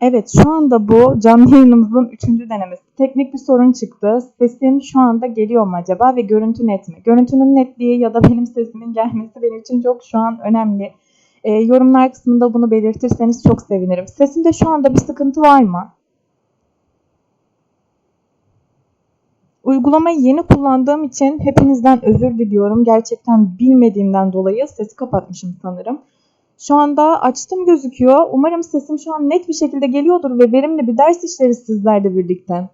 Evet, şu anda bu canlı yayınımızın üçüncü denemesi. Teknik bir sorun çıktı. Sesim şu anda geliyor mu acaba ve görüntü net mi? Görüntünün netliği ya da benim sesimin gelmesi benim için çok şu an önemli. Ee, yorumlar kısmında bunu belirtirseniz çok sevinirim. Sesimde şu anda bir sıkıntı var mı? Uygulamayı yeni kullandığım için hepinizden özür diliyorum. Gerçekten bilmediğimden dolayı sesi kapatmışım sanırım. Şu anda açtım gözüküyor. Umarım sesim şu an net bir şekilde geliyordur ve verimli bir ders işleriz sizlerle birlikte.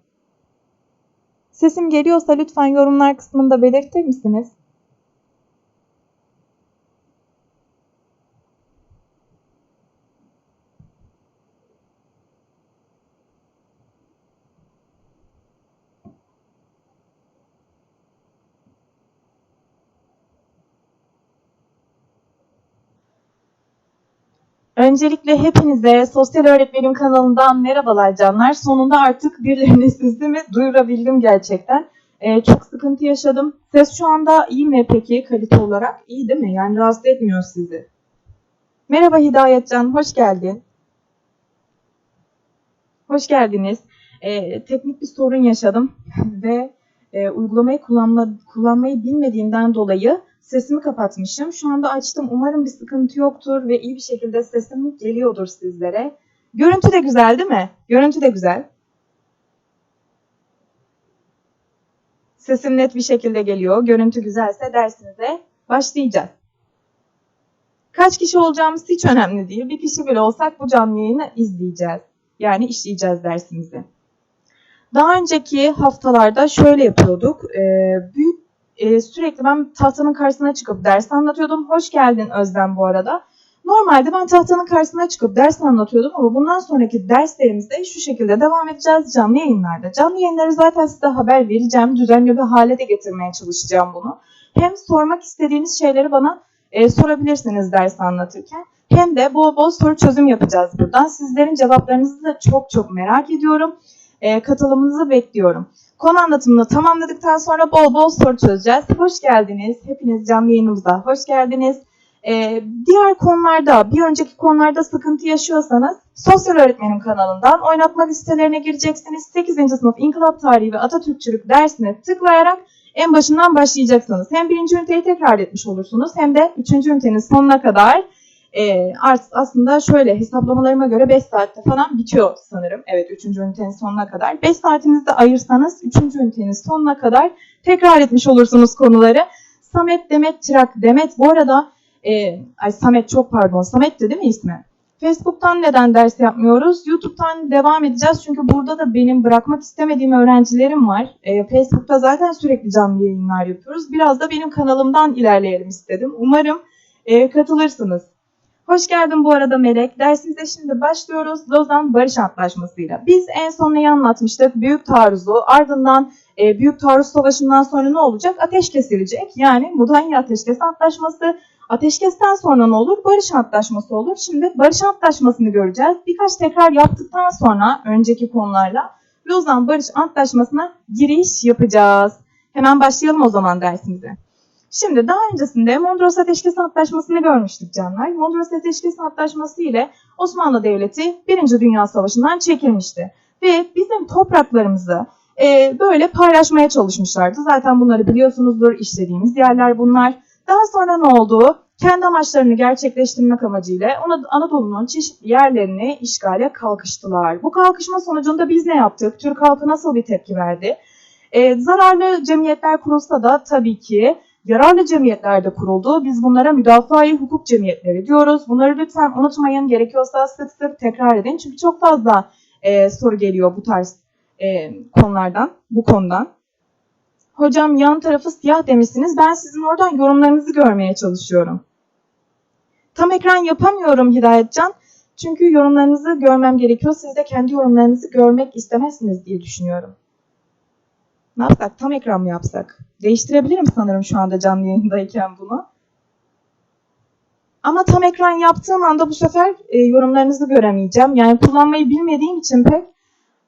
Sesim geliyorsa lütfen yorumlar kısmında belirtir misiniz? Öncelikle hepinize Sosyal Öğretmenim kanalından merhabalar canlar. Sonunda artık birilerine sesimi duyurabildim gerçekten. Ee, çok sıkıntı yaşadım. Ses şu anda iyi mi peki kalite olarak? İyi değil mi? Yani rahatsız etmiyor sizi. Merhaba Hidayetcan, hoş geldin. Hoş geldiniz. Ee, teknik bir sorun yaşadım ve e, uygulamayı kullanma, kullanmayı bilmediğimden dolayı Sesimi kapatmışım. Şu anda açtım. Umarım bir sıkıntı yoktur ve iyi bir şekilde sesim geliyordur sizlere. Görüntü de güzel değil mi? Görüntü de güzel. Sesim net bir şekilde geliyor. Görüntü güzelse dersinize başlayacağız. Kaç kişi olacağımız hiç önemli değil. Bir kişi bile olsak bu canlı yayını izleyeceğiz. Yani işleyeceğiz dersimizi. Daha önceki haftalarda şöyle yapıyorduk. Ee, büyük e, sürekli ben tahtanın karşısına çıkıp ders anlatıyordum. Hoş geldin Özlem bu arada. Normalde ben tahtanın karşısına çıkıp ders anlatıyordum ama bundan sonraki derslerimizde şu şekilde devam edeceğiz canlı yayınlarda. Canlı yayınları zaten size haber vereceğim. Düzenli bir hale de getirmeye çalışacağım bunu. Hem sormak istediğiniz şeyleri bana e, sorabilirsiniz ders anlatırken. Hem de bol bol soru çözüm yapacağız buradan. Sizlerin cevaplarınızı da çok çok merak ediyorum. E, katılımınızı bekliyorum. Konu anlatımını tamamladıktan sonra bol bol soru çözeceğiz. Hoş geldiniz. Hepiniz canlı yayınımıza hoş geldiniz. Ee, diğer konularda, bir önceki konularda sıkıntı yaşıyorsanız Sosyal Öğretmenim kanalından oynatma listelerine gireceksiniz. 8. sınıf İnkılap Tarihi ve Atatürkçülük dersine tıklayarak en başından başlayacaksınız. Hem birinci üniteyi tekrar etmiş olursunuz hem de üçüncü ünitenin sonuna kadar e, aslında şöyle hesaplamalarıma göre 5 saatte falan bitiyor sanırım. Evet 3. ünitenin sonuna kadar. 5 saatinizi ayırsanız 3. ünitenin sonuna kadar tekrar etmiş olursunuz konuları. Samet, Demet, Çırak, Demet bu arada e, ay Samet çok pardon Samet'ti değil mi ismi? Facebook'tan neden ders yapmıyoruz? YouTube'dan devam edeceğiz çünkü burada da benim bırakmak istemediğim öğrencilerim var. E, Facebook'ta zaten sürekli canlı yayınlar yapıyoruz. Biraz da benim kanalımdan ilerleyelim istedim. Umarım e, katılırsınız. Hoş geldin bu arada Melek. Dersimize şimdi başlıyoruz Lozan Barış Antlaşması'yla. Biz en son neyi anlatmıştık? Büyük taarruzu, ardından e, Büyük Taarruz Savaşı'ndan sonra ne olacak? Ateş kesilecek. Yani Mudanya Ateşkes Antlaşması. Ateşkesten sonra ne olur? Barış Antlaşması olur. Şimdi Barış Antlaşması'nı göreceğiz. Birkaç tekrar yaptıktan sonra önceki konularla Lozan Barış Antlaşması'na giriş yapacağız. Hemen başlayalım o zaman dersimize. Şimdi daha öncesinde Mondros Ateşkes Antlaşması'nı görmüştük canlar. Mondros Ateşkes Antlaşması ile Osmanlı Devleti 1. Dünya Savaşı'ndan çekilmişti. Ve bizim topraklarımızı e, böyle paylaşmaya çalışmışlardı. Zaten bunları biliyorsunuzdur. işlediğimiz yerler bunlar. Daha sonra ne oldu? Kendi amaçlarını gerçekleştirmek amacıyla Anadolu'nun çeşitli yerlerini işgale kalkıştılar. Bu kalkışma sonucunda biz ne yaptık? Türk halkı nasıl bir tepki verdi? Ee, zararlı cemiyetler kurulsa da tabii ki yararlı cemiyetlerde kuruldu. Biz bunlara müdafaa hukuk cemiyetleri diyoruz. Bunları lütfen unutmayın. Gerekiyorsa sık sık tekrar edin. Çünkü çok fazla e, soru geliyor bu tarz e, konulardan, bu konudan. Hocam yan tarafı siyah demişsiniz. Ben sizin oradan yorumlarınızı görmeye çalışıyorum. Tam ekran yapamıyorum Hidayetcan. Çünkü yorumlarınızı görmem gerekiyor. Siz de kendi yorumlarınızı görmek istemezsiniz diye düşünüyorum. Ne yapsak? Tam ekran mı yapsak? Değiştirebilirim sanırım şu anda canlı yayındayken bunu. Ama tam ekran yaptığım anda bu sefer e, yorumlarınızı göremeyeceğim. Yani kullanmayı bilmediğim için pek.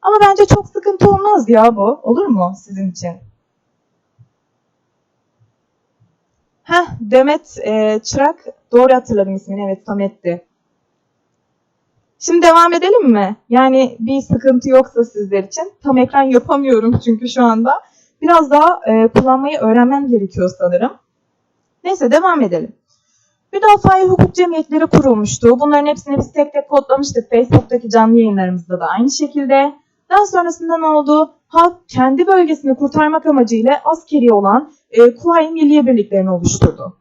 Ama bence çok sıkıntı olmaz ya bu. Olur mu sizin için? Heh, Demet e, Çırak. Doğru hatırladım ismini. Evet Samet'ti. Şimdi devam edelim mi? Yani bir sıkıntı yoksa sizler için. Tam ekran yapamıyorum çünkü şu anda. Biraz daha e, kullanmayı öğrenmem gerekiyor sanırım. Neyse devam edelim. Müdafaa hukuk cemiyetleri kurulmuştu. Bunların hepsini biz tek tek kodlamıştık. Facebook'taki canlı yayınlarımızda da aynı şekilde. Daha sonrasında ne oldu? Halk kendi bölgesini kurtarmak amacıyla askeri olan e, Kuvayi Milliye Birliklerini oluşturdu.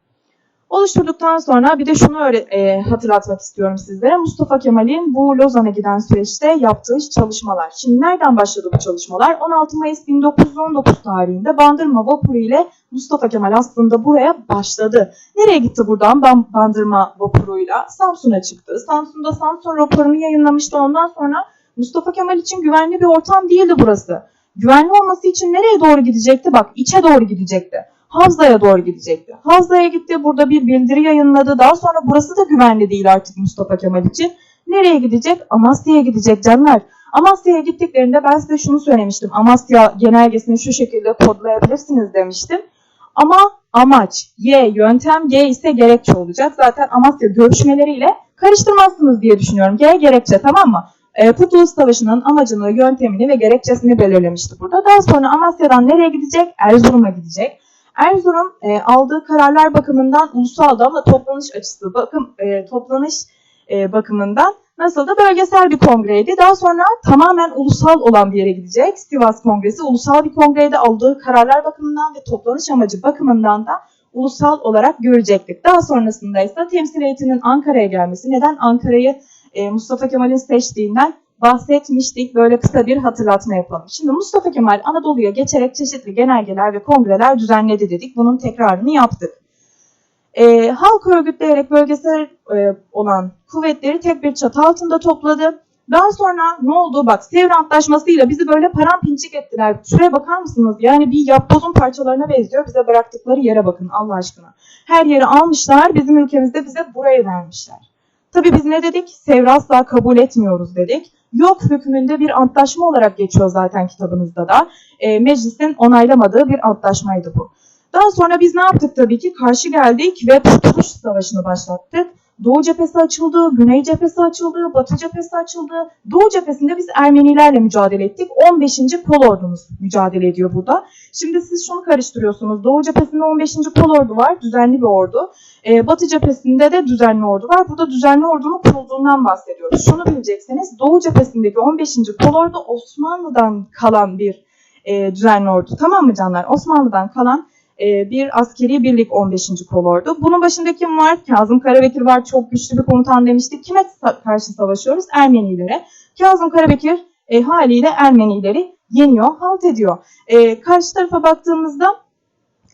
Oluşturduktan sonra bir de şunu e, hatırlatmak istiyorum sizlere. Mustafa Kemal'in bu Lozan'a giden süreçte yaptığı çalışmalar. Şimdi nereden başladı bu çalışmalar? 16 Mayıs 1919 tarihinde Bandırma vapuru ile Mustafa Kemal aslında buraya başladı. Nereye gitti buradan Ban- Bandırma vapuruyla? Samsun'a çıktı. Samsun'da Samsun raporunu yayınlamıştı. Ondan sonra Mustafa Kemal için güvenli bir ortam değildi burası. Güvenli olması için nereye doğru gidecekti? Bak içe doğru gidecekti. Havza'ya doğru gidecekti. Havza'ya gitti, burada bir bildiri yayınladı. Daha sonra burası da güvenli değil artık Mustafa Kemal için. Nereye gidecek? Amasya'ya gidecek canlar. Amasya'ya gittiklerinde ben size şunu söylemiştim. Amasya genelgesini şu şekilde kodlayabilirsiniz demiştim. Ama amaç Y, yöntem G ise gerekçe olacak. Zaten Amasya görüşmeleriyle karıştırmazsınız diye düşünüyorum. G gerekçe tamam mı? E, Kurtuluş Savaşı'nın amacını, yöntemini ve gerekçesini belirlemişti burada. Daha sonra Amasya'dan nereye gidecek? Erzurum'a gidecek. Erzurum e, aldığı kararlar bakımından ulusaldı ama toplanış açısı bakım e, toplanış e, bakımından nasıl da bölgesel bir kongreydi. Daha sonra tamamen ulusal olan bir yere gidecek. Sivas Kongresi ulusal bir kongreyde aldığı kararlar bakımından ve toplanış amacı bakımından da ulusal olarak görecektik. Daha sonrasında ise temsil heyetinin Ankara'ya gelmesi. Neden Ankara'yı e, Mustafa Kemal'in seçtiğinden bahsetmiştik. Böyle kısa bir hatırlatma yapalım. Şimdi Mustafa Kemal Anadolu'ya geçerek çeşitli genelgeler ve kongreler düzenledi dedik. Bunun tekrarını yaptık. E, halk örgütleyerek bölgesel e, olan kuvvetleri tek bir çatı altında topladı. Daha sonra ne oldu? Bak Sevr Antlaşması'yla bizi böyle paramparçık ettiler. Şuraya bakar mısınız? Yani bir yapbozun parçalarına benziyor. Bize bıraktıkları yere bakın Allah aşkına. Her yeri almışlar. Bizim ülkemizde bize burayı vermişler. Tabii biz ne dedik? Sevr'i asla kabul etmiyoruz dedik. Yok hükmünde bir antlaşma olarak geçiyor zaten kitabınızda da. E, meclisin onaylamadığı bir antlaşmaydı bu. Daha sonra biz ne yaptık tabii ki? Karşı geldik ve Kurtuluş Savaşı'nı başlattık. Doğu cephesi açıldı, Güney cephesi açıldı, Batı cephesi açıldı. Doğu cephesinde biz Ermenilerle mücadele ettik. 15. Kol Ordumuz mücadele ediyor burada. Şimdi siz şunu karıştırıyorsunuz. Doğu cephesinde 15. Kol Ordu var, düzenli bir ordu. Ee, Batı cephesinde de düzenli ordu var. Burada düzenli ordunun kurulduğundan bahsediyoruz. Şunu bilecekseniz Doğu cephesindeki 15. Kol Ordu Osmanlı'dan kalan bir e, düzenli ordu. Tamam mı canlar? Osmanlı'dan kalan e, bir askeri birlik 15. kolordu. Bunun başında kim var? Kazım Karabekir var. Çok güçlü bir komutan demiştik. Kime sa- karşı savaşıyoruz? Ermenilere. Kazım Karabekir e, haliyle Ermenileri yeniyor, halt ediyor. E, karşı tarafa baktığımızda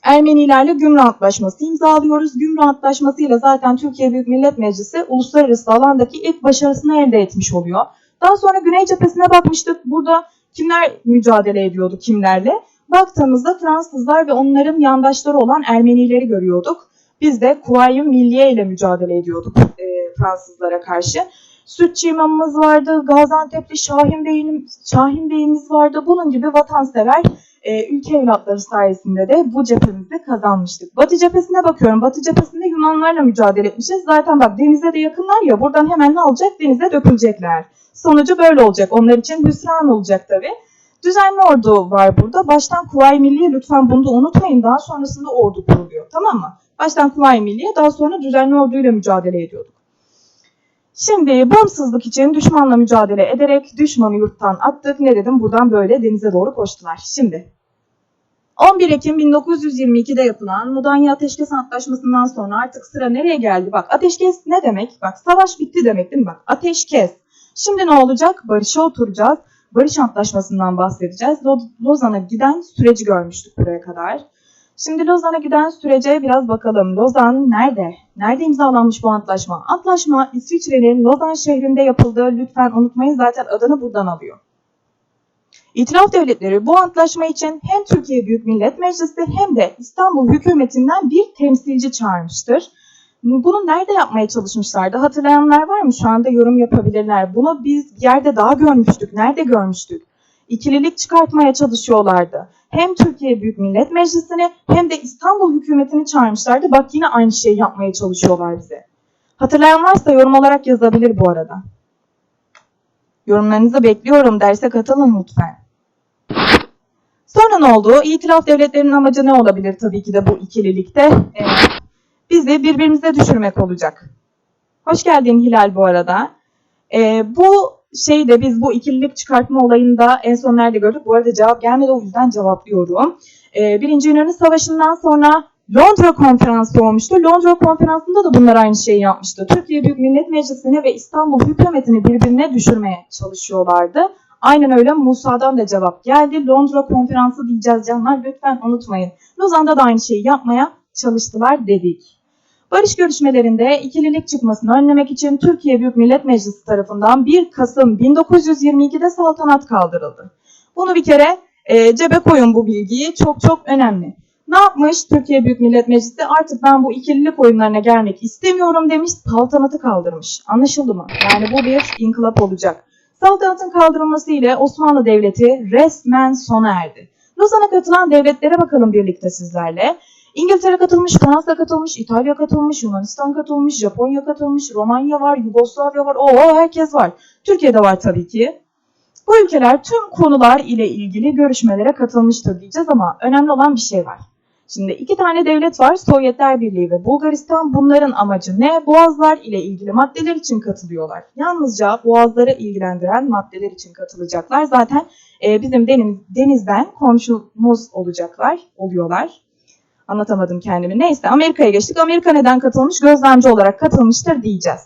Ermenilerle Gümrü Antlaşması imzalıyoruz. Gümrü Antlaşması'yla zaten Türkiye Büyük Millet Meclisi uluslararası alandaki ilk başarısını elde etmiş oluyor. Daha sonra Güney cephesine bakmıştık. Burada kimler mücadele ediyordu kimlerle? Baktığımızda Fransızlar ve onların yandaşları olan Ermenileri görüyorduk. Biz de Kuvayi Milliye ile mücadele ediyorduk e, Fransızlara karşı. Sütçü imamımız vardı, Gaziantep'li Şahin, Bey'in, Şahin Bey'imiz vardı. Bunun gibi vatansever e, ülke evlatları sayesinde de bu cephemizde kazanmıştık. Batı cephesine bakıyorum. Batı cephesinde Yunanlarla mücadele etmişiz. Zaten bak denize de yakınlar ya buradan hemen ne olacak? Denize dökülecekler. Sonucu böyle olacak. Onlar için hüsran olacak tabii. Düzenli ordu var burada. Baştan Kuvayi Milliye lütfen bunu da unutmayın. Daha sonrasında ordu kuruluyor. Tamam mı? Baştan Kuvayi Milliye daha sonra düzenli orduyla mücadele ediyorduk. Şimdi bağımsızlık için düşmanla mücadele ederek düşmanı yurttan attık. Ne dedim? Buradan böyle denize doğru koştular. Şimdi 11 Ekim 1922'de yapılan Mudanya Ateşkes Antlaşması'ndan sonra artık sıra nereye geldi? Bak ateşkes ne demek? Bak savaş bitti demek değil mi? Bak ateşkes. Şimdi ne olacak? Barışa oturacağız. Barış Antlaşması'ndan bahsedeceğiz. Lo- Lozan'a giden süreci görmüştük buraya kadar. Şimdi Lozan'a giden sürece biraz bakalım. Lozan nerede? Nerede imzalanmış bu antlaşma? Antlaşma İsviçre'nin Lozan şehrinde yapıldığı. Lütfen unutmayın zaten adını buradan alıyor. İtiraf devletleri bu antlaşma için hem Türkiye Büyük Millet Meclisi hem de İstanbul hükümetinden bir temsilci çağırmıştır. Bunu nerede yapmaya çalışmışlardı? Hatırlayanlar var mı? Şu anda yorum yapabilirler. Bunu biz yerde daha görmüştük. Nerede görmüştük? İkililik çıkartmaya çalışıyorlardı. Hem Türkiye Büyük Millet Meclisi'ni hem de İstanbul hükümetini çağırmışlardı. Bak yine aynı şeyi yapmaya çalışıyorlar bize. Hatırlayan varsa yorum olarak yazabilir bu arada. Yorumlarınızı bekliyorum. Derse katılın lütfen. Sonra ne oldu? İtilaf devletlerinin amacı ne olabilir tabii ki de bu ikililikte? Ee, bizi birbirimize düşürmek olacak. Hoş geldin Hilal bu arada. Ee, bu şeyde biz bu ikililik çıkartma olayında en son nerede gördük? Bu arada cevap gelmedi o yüzden cevaplıyorum. Ee, Birinci Yunan Savaşı'ndan sonra Londra Konferansı olmuştu. Londra Konferansı'nda da bunlar aynı şeyi yapmıştı. Türkiye Büyük Millet Meclisi'ni ve İstanbul hükümetini birbirine düşürmeye çalışıyorlardı. Aynen öyle Musa'dan da cevap geldi. Londra Konferansı diyeceğiz canlar lütfen unutmayın. Lozan'da da aynı şeyi yapmaya çalıştılar dedik. Barış görüşmelerinde ikililik çıkmasını önlemek için Türkiye Büyük Millet Meclisi tarafından 1 Kasım 1922'de saltanat kaldırıldı. Bunu bir kere e, cebe koyun bu bilgiyi çok çok önemli. Ne yapmış Türkiye Büyük Millet Meclisi? Artık ben bu ikililik oyunlarına gelmek istemiyorum demiş, saltanatı kaldırmış. Anlaşıldı mı? Yani bu bir inkılap olacak. Saltanatın kaldırılması ile Osmanlı Devleti resmen sona erdi. Lozan'a katılan devletlere bakalım birlikte sizlerle. İngiltere katılmış, Fransa katılmış, İtalya katılmış, Yunanistan katılmış, Japonya katılmış, Romanya var, Yugoslavya var, o herkes var. Türkiye'de var tabii ki. Bu ülkeler tüm konular ile ilgili görüşmelere katılmıştır diyeceğiz ama önemli olan bir şey var. Şimdi iki tane devlet var, Sovyetler Birliği ve Bulgaristan. Bunların amacı ne? Boğazlar ile ilgili maddeler için katılıyorlar. Yalnızca boğazları ilgilendiren maddeler için katılacaklar. Zaten e, bizim deniz, denizden komşumuz olacaklar, oluyorlar. Anlatamadım kendimi. Neyse Amerika'ya geçtik. Amerika neden katılmış? Gözlemci olarak katılmıştır diyeceğiz.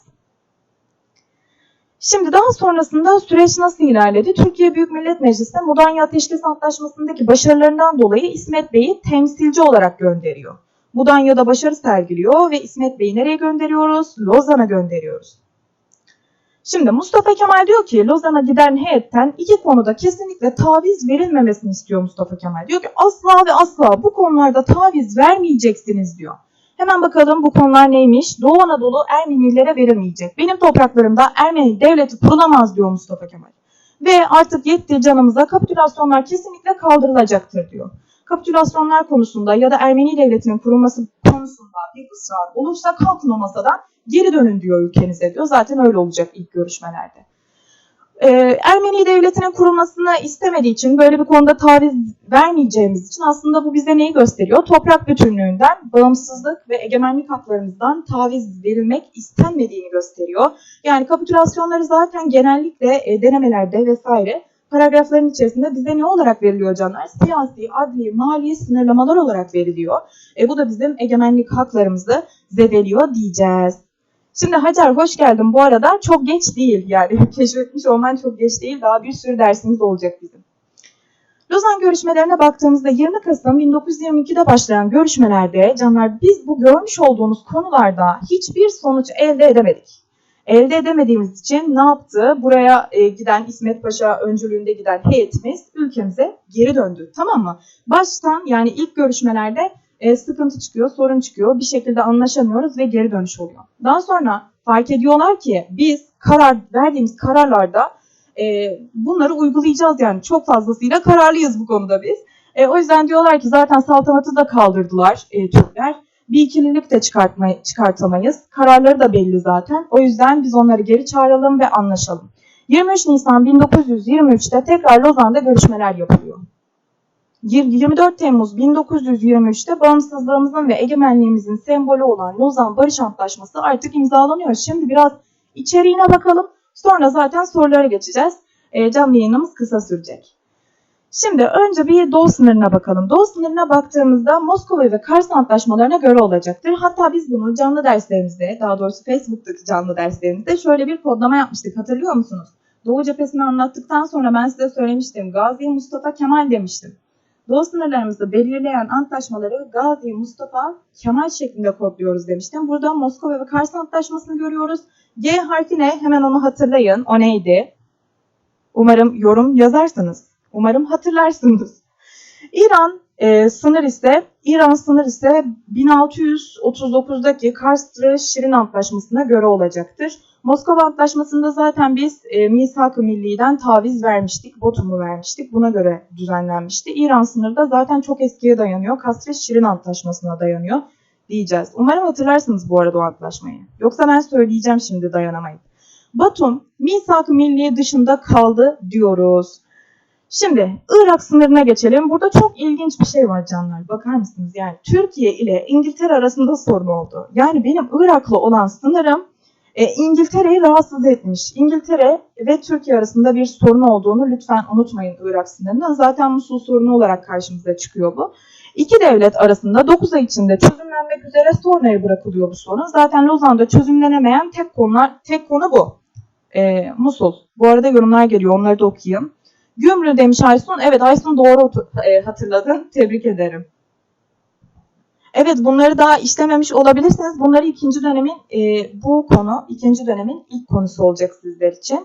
Şimdi daha sonrasında süreç nasıl ilerledi? Türkiye Büyük Millet Meclisi Mudanya Ateşkes Antlaşması'ndaki başarılarından dolayı İsmet Bey'i temsilci olarak gönderiyor. Mudanya'da başarı sergiliyor ve İsmet Bey'i nereye gönderiyoruz? Lozan'a gönderiyoruz. Şimdi Mustafa Kemal diyor ki Lozan'a giden heyetten iki konuda kesinlikle taviz verilmemesini istiyor Mustafa Kemal. Diyor ki asla ve asla bu konularda taviz vermeyeceksiniz diyor. Hemen bakalım bu konular neymiş? Doğu Anadolu Ermenilere verilmeyecek. Benim topraklarımda Ermeni devleti kurulamaz diyor Mustafa Kemal. Ve artık yetti canımıza kapitülasyonlar kesinlikle kaldırılacaktır diyor. Kapitülasyonlar konusunda ya da Ermeni devletinin kurulması konusunda bir ısrar olursa kalkın masadan geri dönün diyor ülkenize diyor. Zaten öyle olacak ilk görüşmelerde. Ee, Ermeni devletinin kurulmasını istemediği için böyle bir konuda taviz vermeyeceğimiz için aslında bu bize neyi gösteriyor? Toprak bütünlüğünden, bağımsızlık ve egemenlik haklarımızdan taviz verilmek istenmediğini gösteriyor. Yani kapitülasyonları zaten genellikle e, denemelerde vesaire paragrafların içerisinde bize ne olarak veriliyor canlar? Siyasi, adli, mali sınırlamalar olarak veriliyor. E, bu da bizim egemenlik haklarımızı zedeliyor diyeceğiz. Şimdi Hacer hoş geldin. Bu arada çok geç değil yani keşfetmiş olman çok geç değil. Daha bir sürü dersimiz olacak bizim. Lozan görüşmelerine baktığımızda 20 Kasım 1922'de başlayan görüşmelerde canlar biz bu görmüş olduğunuz konularda hiçbir sonuç elde edemedik. Elde edemediğimiz için ne yaptı? Buraya e, giden İsmet Paşa öncülüğünde giden heyetimiz ülkemize geri döndü. Tamam mı? Baştan yani ilk görüşmelerde e, sıkıntı çıkıyor, sorun çıkıyor. Bir şekilde anlaşamıyoruz ve geri dönüş oluyor. Daha sonra fark ediyorlar ki biz karar verdiğimiz kararlarda e, bunları uygulayacağız yani çok fazlasıyla kararlıyız bu konuda biz. E, o yüzden diyorlar ki zaten saltanatı da kaldırdılar e, Türkler. Bir ikililik de çıkartma, çıkartamayız. Kararları da belli zaten. O yüzden biz onları geri çağıralım ve anlaşalım. 23 Nisan 1923'te tekrar Lozan'da görüşmeler yapılıyor. 24 Temmuz 1923'te bağımsızlığımızın ve egemenliğimizin sembolü olan Lozan Barış Antlaşması artık imzalanıyor. Şimdi biraz içeriğine bakalım. Sonra zaten sorulara geçeceğiz. E, canlı yayınımız kısa sürecek. Şimdi önce bir Doğu sınırına bakalım. Doğu sınırına baktığımızda Moskova ve Kars antlaşmalarına göre olacaktır. Hatta biz bunu canlı derslerimizde, daha doğrusu Facebook'taki canlı derslerimizde şöyle bir kodlama yapmıştık. Hatırlıyor musunuz? Doğu cephesini anlattıktan sonra ben size söylemiştim. Gazi Mustafa Kemal demiştim. Doğu sınırlarımızı belirleyen antlaşmaları Gazi Mustafa Kemal şeklinde kodluyoruz demiştim. Burada Moskova ve Kars antlaşmasını görüyoruz. G harfi ne? Hemen onu hatırlayın. O neydi? Umarım yorum yazarsınız. Umarım hatırlarsınız. İran e, sınır ise İran sınır ise 1639'daki Kars Şirin Antlaşması'na göre olacaktır. Moskova Antlaşması'nda zaten biz e, Misak-ı Milli'den taviz vermiştik, botumu vermiştik. Buna göre düzenlenmişti. İran sınırı da zaten çok eskiye dayanıyor. Kastre Şirin Antlaşması'na dayanıyor diyeceğiz. Umarım hatırlarsınız bu arada o antlaşmayı. Yoksa ben söyleyeceğim şimdi dayanamayıp. Batum misak-ı milli dışında kaldı diyoruz. Şimdi Irak sınırına geçelim. Burada çok ilginç bir şey var canlar. Bakar mısınız? Yani Türkiye ile İngiltere arasında sorun oldu. Yani benim Irak'la olan sınırım e, İngiltere'yi rahatsız etmiş. İngiltere ve Türkiye arasında bir sorun olduğunu lütfen unutmayın Irak sınırının. Zaten Musul sorunu olarak karşımıza çıkıyor bu. İki devlet arasında 9 ay içinde çözümlenmek üzere sonraya bırakılıyor bu sorun. Zaten Lozan'da çözümlenemeyen tek konular tek konu bu. E, Musul. Bu arada yorumlar geliyor. Onları da okuyayım. Gümrü demiş Aysun. Evet Aysun doğru e, hatırladın. Tebrik ederim. Evet bunları daha işlememiş olabilirsiniz. Bunları ikinci dönemin e, bu konu ikinci dönemin ilk konusu olacak sizler için.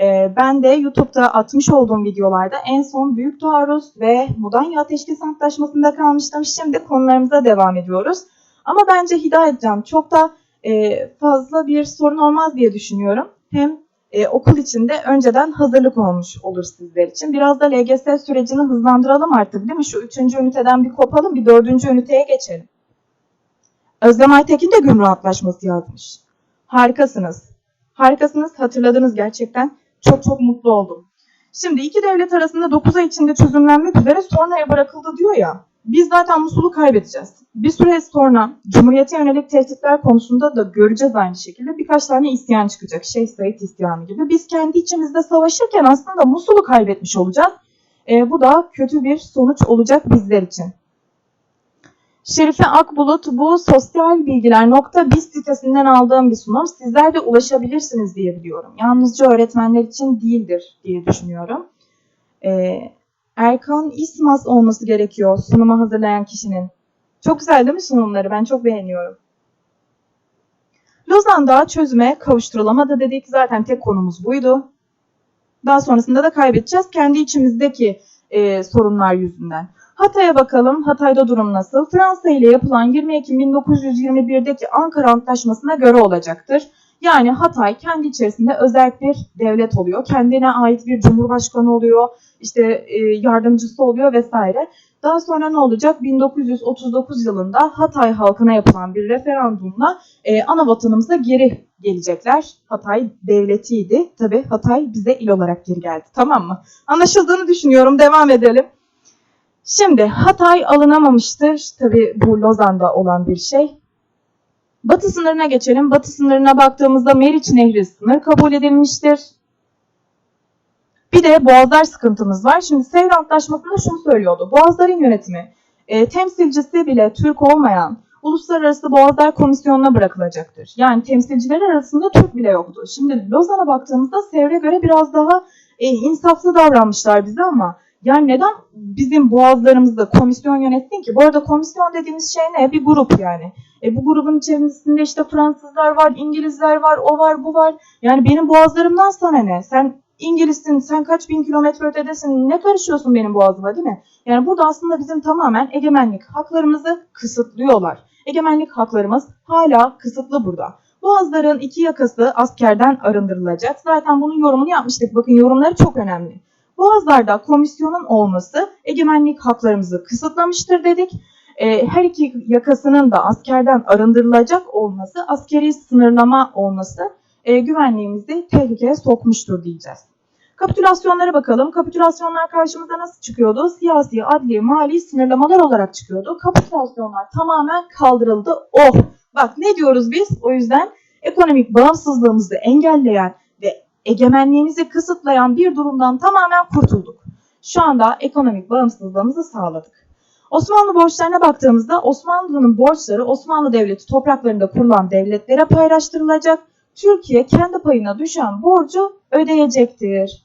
E, ben de YouTube'da atmış olduğum videolarda en son Büyük Taarruz ve Mudanya Ateşkes Antlaşması'nda kalmıştım. Şimdi konularımıza devam ediyoruz. Ama bence Hidayet Can çok da e, fazla bir sorun olmaz diye düşünüyorum. Hem e, okul içinde önceden hazırlık olmuş olur sizler için. Biraz da LGS sürecini hızlandıralım artık değil mi? Şu üçüncü üniteden bir kopalım, bir dördüncü üniteye geçelim. Özlem Aytekin de Gümrük Antlaşması yazmış. Harikasınız. Harikasınız, hatırladınız gerçekten. Çok çok mutlu oldum. Şimdi iki devlet arasında 9 ay içinde çözümlenmek üzere sonraya bırakıldı diyor ya. Biz zaten Musul'u kaybedeceğiz. Bir süre sonra Cumhuriyete yönelik tehditler konusunda da göreceğiz aynı şekilde. Birkaç tane isyan çıkacak. Şeyh Said isyanı gibi. Biz kendi içimizde savaşırken aslında Musul'u kaybetmiş olacağız. E, bu da kötü bir sonuç olacak bizler için. Şerife Akbulut bu sosyal bilgiler nokta biz sitesinden aldığım bir sunum. Sizler de ulaşabilirsiniz diye biliyorum. Yalnızca öğretmenler için değildir diye düşünüyorum. Ee, Erkan İsmas olması gerekiyor sunumu hazırlayan kişinin. Çok güzel değil mi sunumları? Ben çok beğeniyorum. Lozan'da çözüme kavuşturulamadı dedik. Zaten tek konumuz buydu. Daha sonrasında da kaybedeceğiz. Kendi içimizdeki e, sorunlar yüzünden. Hatay'a bakalım. Hatay'da durum nasıl? Fransa ile yapılan 20 Ekim 1921'deki Ankara Antlaşması'na göre olacaktır. Yani Hatay kendi içerisinde özel bir devlet oluyor. Kendine ait bir cumhurbaşkanı oluyor. İşte e, yardımcısı oluyor vesaire. Daha sonra ne olacak? 1939 yılında Hatay halkına yapılan bir referandumla e, ana vatanımıza geri gelecekler. Hatay devletiydi. Tabi Hatay bize il olarak geri geldi. Tamam mı? Anlaşıldığını düşünüyorum. Devam edelim. Şimdi Hatay alınamamıştır. Tabi bu Lozan'da olan bir şey. Batı sınırına geçelim. Batı sınırına baktığımızda Meriç Nehri sınır kabul edilmiştir. Bir de boğazlar sıkıntımız var. Şimdi Sevr Antlaşması'nda şunu söylüyordu. Boğazların yönetimi e, temsilcisi bile Türk olmayan Uluslararası Boğazlar Komisyonu'na bırakılacaktır. Yani temsilciler arasında Türk bile yoktu. Şimdi Lozan'a baktığımızda Sevr'e göre biraz daha e, insaflı davranmışlar bize ama yani neden bizim boğazlarımızda komisyon yönetsin ki? Bu arada komisyon dediğimiz şey ne? Bir grup yani. E, bu grubun içerisinde işte Fransızlar var, İngilizler var, o var, bu var. Yani benim boğazlarımdan sana ne? Sen İngilizsin, sen kaç bin kilometre ötedesin, ne karışıyorsun benim boğazıma değil mi? Yani burada aslında bizim tamamen egemenlik haklarımızı kısıtlıyorlar. Egemenlik haklarımız hala kısıtlı burada. Boğazların iki yakası askerden arındırılacak. Zaten bunun yorumunu yapmıştık. Bakın yorumları çok önemli. Boğazlarda komisyonun olması egemenlik haklarımızı kısıtlamıştır dedik. E, her iki yakasının da askerden arındırılacak olması, askeri sınırlama olması e, güvenliğimizi tehlikeye sokmuştur diyeceğiz. Kapitülasyonlara bakalım. Kapitülasyonlar karşımıza nasıl çıkıyordu? Siyasi, adli, mali sınırlamalar olarak çıkıyordu. Kapitülasyonlar tamamen kaldırıldı. Oh! Bak ne diyoruz biz? O yüzden ekonomik bağımsızlığımızı engelleyen ve egemenliğimizi kısıtlayan bir durumdan tamamen kurtulduk. Şu anda ekonomik bağımsızlığımızı sağladık. Osmanlı borçlarına baktığımızda Osmanlı'nın borçları Osmanlı Devleti topraklarında kurulan devletlere paylaştırılacak. Türkiye kendi payına düşen borcu ödeyecektir.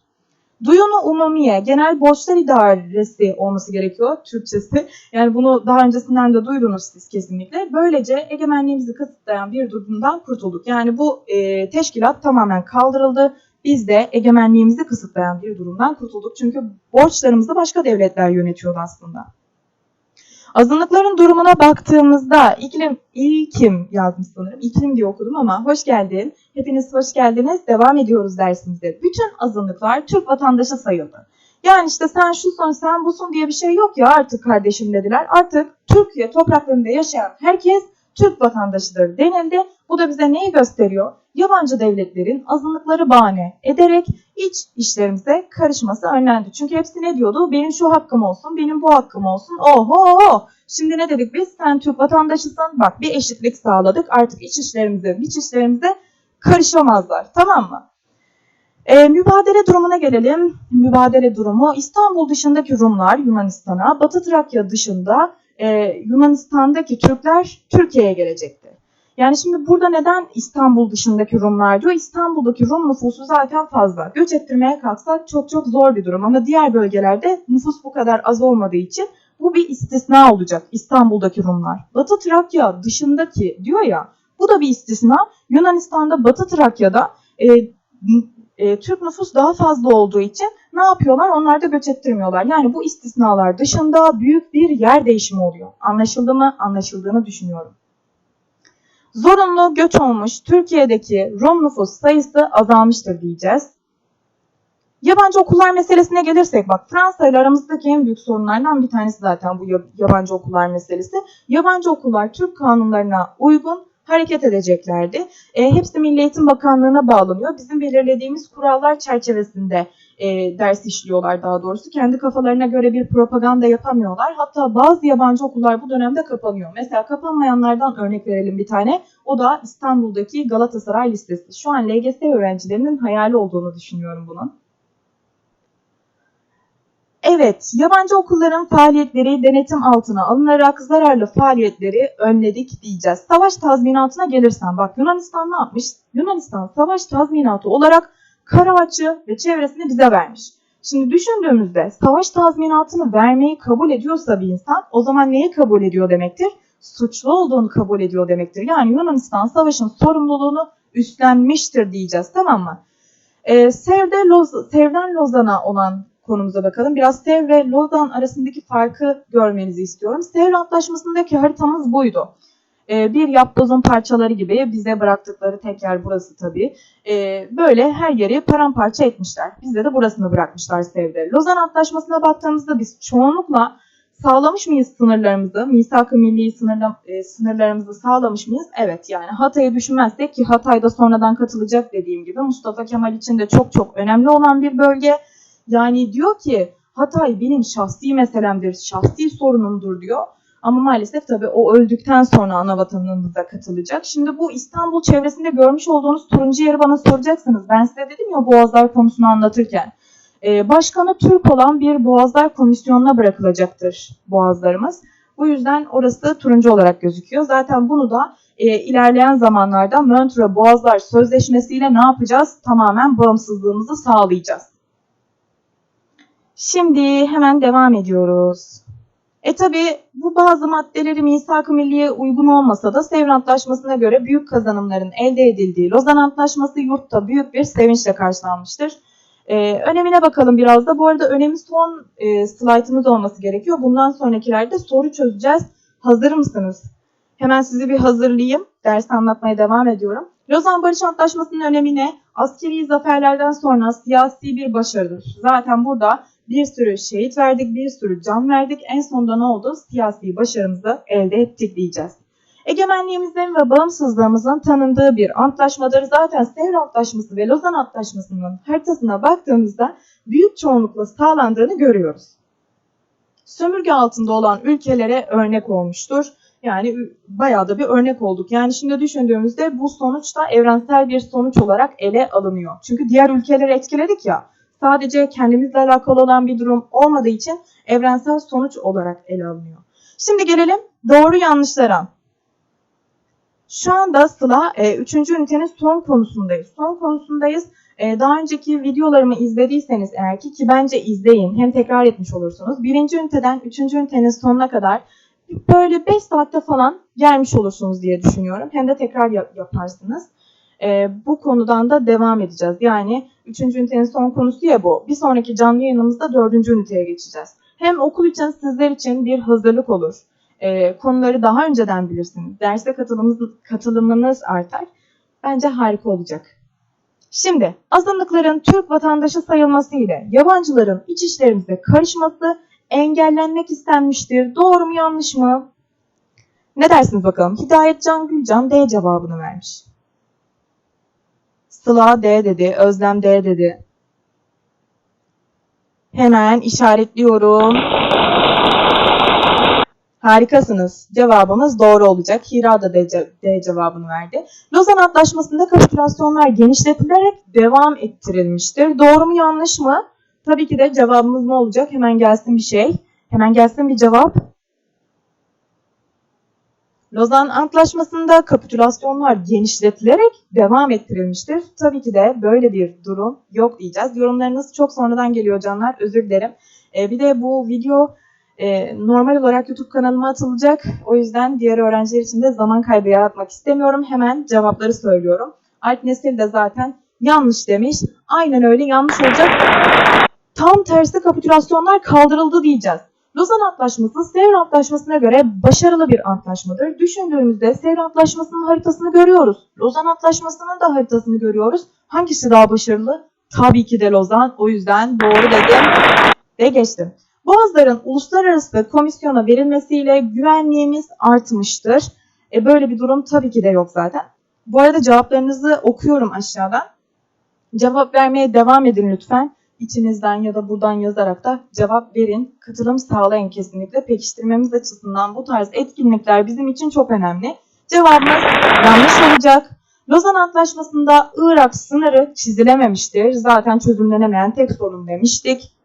Duyunu umumiye, genel borçlar idaresi olması gerekiyor Türkçesi. Yani bunu daha öncesinden de duydunuz siz kesinlikle. Böylece egemenliğimizi kısıtlayan bir durumdan kurtulduk. Yani bu e, teşkilat tamamen kaldırıldı. Biz de egemenliğimizi kısıtlayan bir durumdan kurtulduk. Çünkü borçlarımızı başka devletler yönetiyordu aslında. Azınlıkların durumuna baktığımızda iklim, ilkim yazmış sanırım. İklim diye okudum ama hoş geldin. Hepiniz hoş geldiniz. Devam ediyoruz dersimize. Bütün azınlıklar Türk vatandaşı sayıldı. Yani işte sen şusun sen busun diye bir şey yok ya artık kardeşim dediler. Artık Türkiye topraklarında yaşayan herkes Türk vatandaşıdır denildi. Bu da bize neyi gösteriyor? Yabancı devletlerin azınlıkları bahane ederek iç işlerimize karışması önlendi. Çünkü hepsi ne diyordu? Benim şu hakkım olsun, benim bu hakkım olsun. Oho! Şimdi ne dedik biz? Sen Türk vatandaşısın. Bak bir eşitlik sağladık. Artık iç işlerimize, iç işlerimize karışamazlar. Tamam mı? E, mübadele durumuna gelelim. Mübadele durumu İstanbul dışındaki Rumlar Yunanistan'a, Batı Trakya dışında e, Yunanistan'daki Türkler Türkiye'ye gelecekti. Yani şimdi burada neden İstanbul dışındaki Rumlar diyor? İstanbul'daki Rum nüfusu zaten fazla. Göç ettirmeye kalksak çok çok zor bir durum ama diğer bölgelerde nüfus bu kadar az olmadığı için bu bir istisna olacak İstanbul'daki Rumlar. Batı Trakya dışındaki diyor ya bu da bir istisna. Yunanistan'da Batı Trakya'da e, e, Türk nüfus daha fazla olduğu için ne yapıyorlar? Onlar da göç ettirmiyorlar. Yani bu istisnalar dışında büyük bir yer değişimi oluyor. Anlaşıldı mı? Anlaşıldığını düşünüyorum. Zorunlu göç olmuş Türkiye'deki Rum nüfus sayısı azalmıştır diyeceğiz. Yabancı okullar meselesine gelirsek bak Fransa ile aramızdaki en büyük sorunlardan bir tanesi zaten bu yabancı okullar meselesi. Yabancı okullar Türk kanunlarına uygun hareket edeceklerdi. E, hepsi Milli Eğitim Bakanlığı'na bağlanıyor. Bizim belirlediğimiz kurallar çerçevesinde e, ders işliyorlar daha doğrusu. Kendi kafalarına göre bir propaganda yapamıyorlar. Hatta bazı yabancı okullar bu dönemde kapanıyor. Mesela kapanmayanlardan örnek verelim bir tane. O da İstanbul'daki Galatasaray Lisesi. Şu an LGS öğrencilerinin hayali olduğunu düşünüyorum bunun. Evet, yabancı okulların faaliyetleri denetim altına alınarak zararlı faaliyetleri önledik diyeceğiz. Savaş tazminatına gelirsen bak Yunanistan ne yapmış? Yunanistan savaş tazminatı olarak Karaağaç'ı ve çevresini bize vermiş. Şimdi düşündüğümüzde savaş tazminatını vermeyi kabul ediyorsa bir insan o zaman neyi kabul ediyor demektir? Suçlu olduğunu kabul ediyor demektir. Yani Yunanistan savaşın sorumluluğunu üstlenmiştir diyeceğiz tamam mı? Ee, Sevde Loz, Sevden Lozan'a olan konumuza bakalım. Biraz Sevr ve Lozan arasındaki farkı görmenizi istiyorum. Sevr Antlaşması'ndaki haritamız buydu. Ee, bir yapbozun parçaları gibi bize bıraktıkları tek yer burası tabii. Ee, böyle her yeri paramparça etmişler. Bize de burasını bırakmışlar Sevr'de. Lozan Antlaşması'na baktığımızda biz çoğunlukla sağlamış mıyız sınırlarımızı? Misak-ı milli sınırla, e, sınırlarımızı sağlamış mıyız? Evet yani Hatay'ı düşünmezsek ki Hatay'da sonradan katılacak dediğim gibi Mustafa Kemal için de çok çok önemli olan bir bölge. Yani diyor ki Hatay benim şahsi meselemdir, şahsi sorunumdur diyor. Ama maalesef tabii o öldükten sonra ana vatanımıza katılacak. Şimdi bu İstanbul çevresinde görmüş olduğunuz turuncu yeri bana soracaksınız. Ben size dedim ya Boğazlar konusunu anlatırken. Ee, başkanı Türk olan bir Boğazlar Komisyonu'na bırakılacaktır Boğazlarımız. Bu yüzden orası turuncu olarak gözüküyor. Zaten bunu da e, ilerleyen zamanlarda Montreux Boğazlar Sözleşmesi ile ne yapacağız? Tamamen bağımsızlığımızı sağlayacağız. Şimdi hemen devam ediyoruz. E tabi bu bazı maddeleri misak-ı milliye uygun olmasa da Sevr Antlaşması'na göre büyük kazanımların elde edildiği Lozan Antlaşması yurtta büyük bir sevinçle karşılanmıştır. Ee, önemine bakalım biraz da. Bu arada önemi son e, slaytımız olması gerekiyor. Bundan sonrakilerde soru çözeceğiz. Hazır mısınız? Hemen sizi bir hazırlayayım. Dersi anlatmaya devam ediyorum. Lozan Barış Antlaşması'nın önemi ne? Askeri zaferlerden sonra siyasi bir başarıdır. Zaten burada bir sürü şehit verdik, bir sürü can verdik. En sonunda ne oldu? Siyasi başarımızı elde ettik diyeceğiz. Egemenliğimizin ve bağımsızlığımızın tanındığı bir antlaşmadır. Zaten Sevr Antlaşması ve Lozan Antlaşması'nın haritasına baktığımızda büyük çoğunlukla sağlandığını görüyoruz. Sömürge altında olan ülkelere örnek olmuştur. Yani bayağı da bir örnek olduk. Yani şimdi düşündüğümüzde bu sonuç da evrensel bir sonuç olarak ele alınıyor. Çünkü diğer ülkeleri etkiledik ya sadece kendimizle alakalı olan bir durum olmadığı için evrensel sonuç olarak ele alınıyor. Şimdi gelelim doğru yanlışlara. Şu anda Sıla 3. E, ünitenin son konusundayız. Son konusundayız. E, daha önceki videolarımı izlediyseniz eğer ki ki bence izleyin hem tekrar etmiş olursunuz. Birinci üniteden 3. ünitenin sonuna kadar böyle 5 saatte falan gelmiş olursunuz diye düşünüyorum. Hem de tekrar yaparsınız e, bu konudan da devam edeceğiz. Yani 3. ünitenin son konusu ya bu. Bir sonraki canlı yayınımızda 4. üniteye geçeceğiz. Hem okul için sizler için bir hazırlık olur. E, konuları daha önceden bilirsiniz. Derse katılımınız, katılımınız artar. Bence harika olacak. Şimdi azınlıkların Türk vatandaşı sayılması ile yabancıların iç işlerimize karışması engellenmek istenmiştir. Doğru mu yanlış mı? Ne dersiniz bakalım? Hidayetcan Gülcan D cevabını vermiş. Sıla D dedi. Özlem D dedi. Hemen işaretliyorum. Harikasınız. Cevabımız doğru olacak. Hira da D, ce- D cevabını verdi. Lozan Antlaşması'nda kapitülasyonlar genişletilerek devam ettirilmiştir. Doğru mu yanlış mı? Tabii ki de cevabımız ne olacak? Hemen gelsin bir şey. Hemen gelsin bir cevap. Lozan Antlaşması'nda kapitülasyonlar genişletilerek devam ettirilmiştir. Tabii ki de böyle bir durum yok diyeceğiz. Yorumlarınız çok sonradan geliyor canlar. Özür dilerim. Ee, bir de bu video e, normal olarak YouTube kanalıma atılacak. O yüzden diğer öğrenciler için de zaman kaybı yaratmak istemiyorum. Hemen cevapları söylüyorum. Alp Nesil de zaten yanlış demiş. Aynen öyle yanlış olacak. Tam tersi kapitülasyonlar kaldırıldı diyeceğiz. Lozan Antlaşması Sevr Antlaşması'na göre başarılı bir antlaşmadır. Düşündüğümüzde Sevr Antlaşması'nın haritasını görüyoruz. Lozan Antlaşması'nın da haritasını görüyoruz. Hangisi daha başarılı? Tabii ki de Lozan. O yüzden doğru dedim ve geçtim. Boğazların uluslararası komisyona verilmesiyle güvenliğimiz artmıştır. E böyle bir durum tabii ki de yok zaten. Bu arada cevaplarınızı okuyorum aşağıdan. Cevap vermeye devam edin lütfen. İçinizden ya da buradan yazarak da cevap verin. Katılım sağlayın kesinlikle. Pekiştirmemiz açısından bu tarz etkinlikler bizim için çok önemli. Cevabımız yanlış olacak. Lozan Antlaşması'nda Irak sınırı çizilememiştir. Zaten çözümlenemeyen tek sorun demiştik.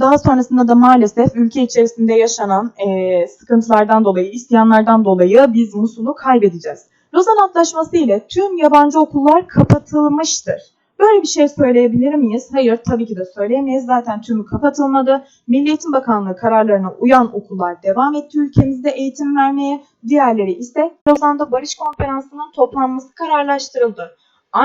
Daha sonrasında da maalesef ülke içerisinde yaşanan eee, sıkıntılardan dolayı, isyanlardan dolayı biz Musul'u kaybedeceğiz. Lozan Antlaşması ile tüm yabancı okullar kapatılmıştır. Böyle bir şey söyleyebilir miyiz? Hayır, tabii ki de söyleyemeyiz. Zaten tümü kapatılmadı. Milli Eğitim Bakanlığı kararlarına uyan okullar devam etti ülkemizde eğitim vermeye. Diğerleri ise Lozan'da Barış Konferansı'nın toplanması kararlaştırıldı.